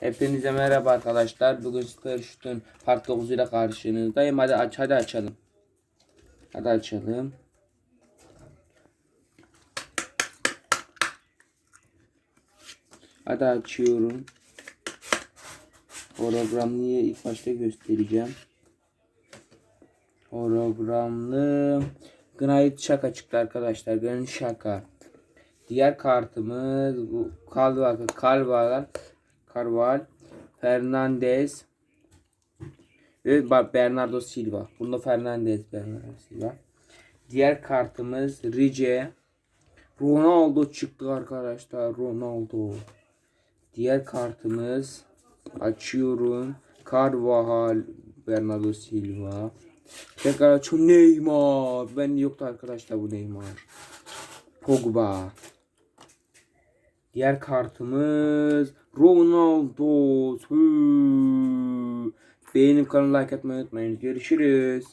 Hepinize merhaba arkadaşlar. Bugün Super Shoot'un part 9 ile karşınızdayım. Hadi aç hadi açalım. Hadi açalım. Hadi açıyorum. Hologramlıyı ilk başta göstereceğim. Hologramlı Granit şaka çıktı arkadaşlar. Granit şaka. Diğer kartımız bu Calva Calva Carval Fernandez ve Bernardo Silva. Bunda Fernandez Bernardo Silva. Diğer kartımız Rice Ronaldo çıktı arkadaşlar. Ronaldo. Diğer kartımız açıyorum. Carvajal Bernardo Silva. Tekrar açıyorum. Neymar. Ben yoktu arkadaşlar bu Neymar. Pogba. Diğer kartımız Ronaldo. Beğenip kanalı like atmayı unutmayın. Görüşürüz.